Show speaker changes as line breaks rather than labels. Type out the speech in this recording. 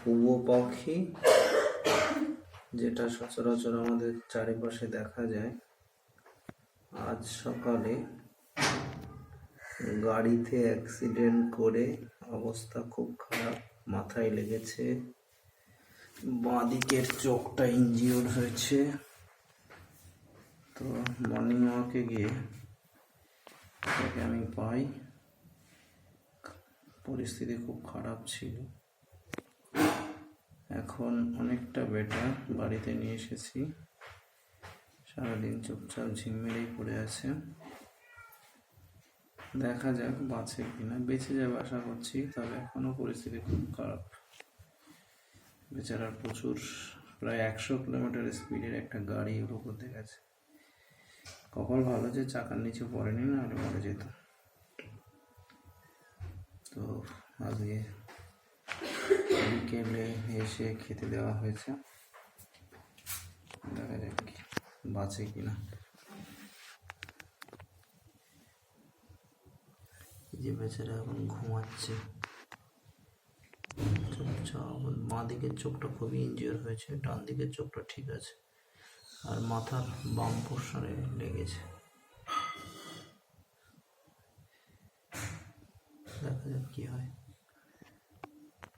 কুয়ো পাখি, যেটা সচরাচর আমাদের চারিপাশে দেখা যায়। আজ সকালে গাড়িতে অ্যাক্সিডেন্ট করে অবস্থা খুব খারাপ, মাথায় লেগেছে, বাঁদিকের চোখটা ইনজিওর হয়েছে। তো মর্নিং ওয়াকে গিয়ে আমি পাই। পরিস্থিতি খুব খারাপ ছিল। এখন অনেকটা বেটার বাড়িতে নিয়ে এসেছি। সারাদিন চুপচাপ ঝিমমেরেই পড়ে আছে। দেখা যাক বাঁচে কিনা। বেঁচে যাবে আশা করছি, তবে এখনও পরিস্থিতি খুব খারাপ। বেচারার প্রচুর, প্রায় একশো কিলোমিটার স্পিডের একটা গাড়ি ওর উপর গেছে। কপাল ভালো যে চাকার নিচে পড়েনি না হলে মরে যেত। তো আজকে বিকেলে এসে খেতে দেওয়া হয়েছে। দেখা যাক বাঁচে কিনা। যে বেচারা এখন ঘুমাচ্ছে। চুপচাপ বাঁ দিকের চোখটা খুবই ইনজিওর হয়েছে, ডান দিকের চোখটা ঠিক আছে। আর মাথার বাম পোর্শনে লেগেছে দেখা কি হয়